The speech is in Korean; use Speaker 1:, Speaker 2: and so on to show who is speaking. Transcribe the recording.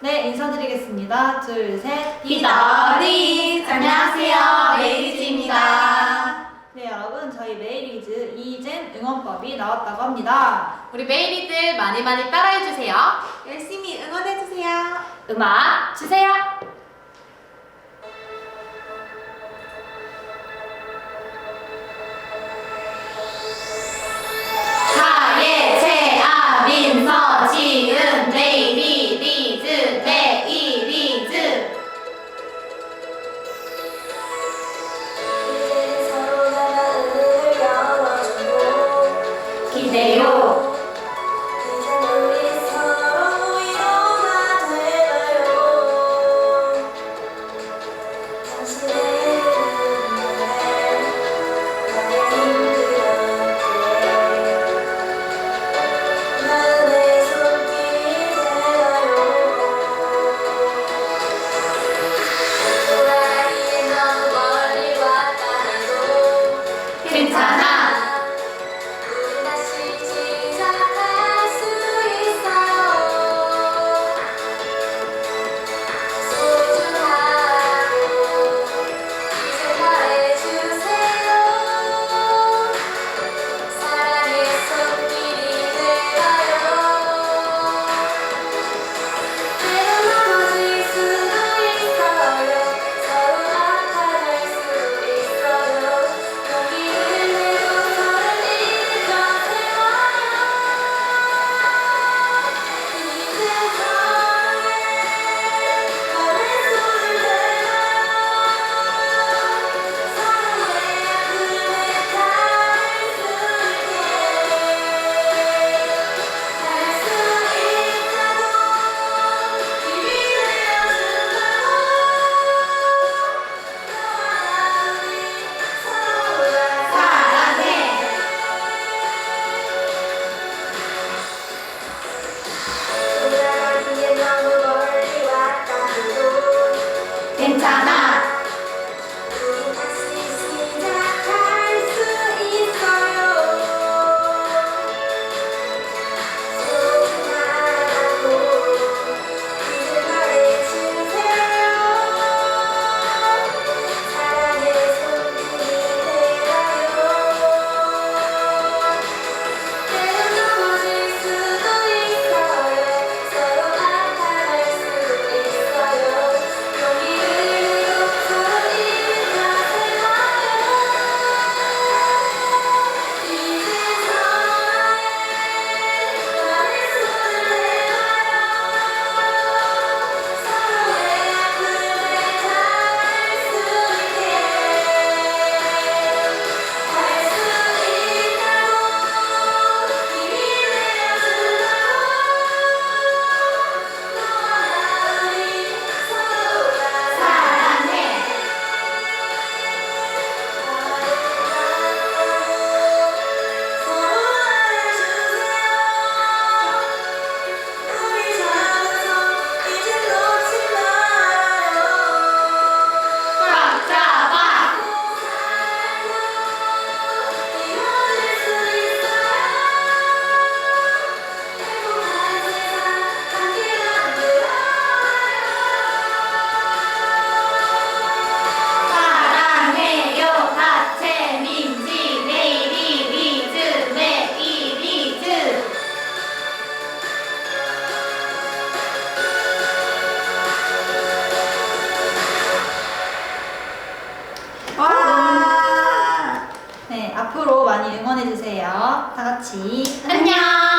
Speaker 1: 네, 인사드리겠습니다. 둘, 셋.
Speaker 2: 비더리! 안녕하세요, 메이리즈입니다.
Speaker 1: 네, 여러분, 저희 메이리즈 이젠 응원법이 나왔다고 합니다.
Speaker 2: 우리 메이리들 많이 많이 따라해주세요.
Speaker 3: 열심히 응원해주세요.
Speaker 2: 음악 주세요.
Speaker 1: Señor. 앞으로 많이 응원해주세요. 다 같이.
Speaker 2: 안녕!